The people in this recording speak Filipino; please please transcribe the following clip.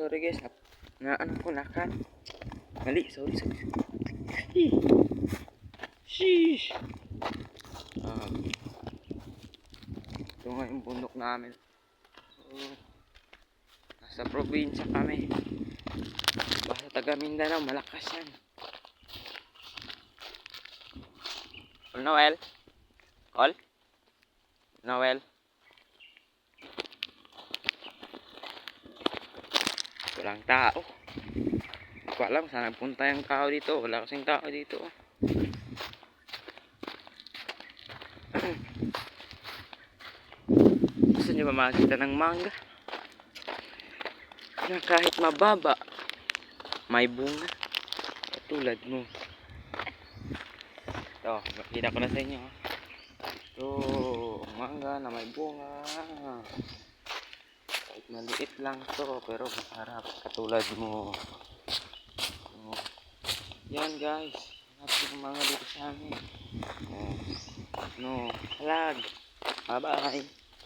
sorry guys. Na, na ano ko, nakat. Mali, sorry, sorry. Sheesh. Um, ito nga yung bundok namin. So, nasa probinsya kami. Basta taga Mindanao, malakas yan. Noel? Call? Noel? Walang tao. Hindi ko alam saan nagpunta yung tao dito. Wala kasing tao dito. Gusto niyo ba makakita ng mangga? Na kahit mababa, may bunga. Katulad mo. Ito, makita ko na sa inyo. ah. Ito, ang mangga na may bunga. Maliit lang to, pero masarap. Katulad mo. Yan guys. Hanap ng mga dito sa amin. No, halag. Bye-bye.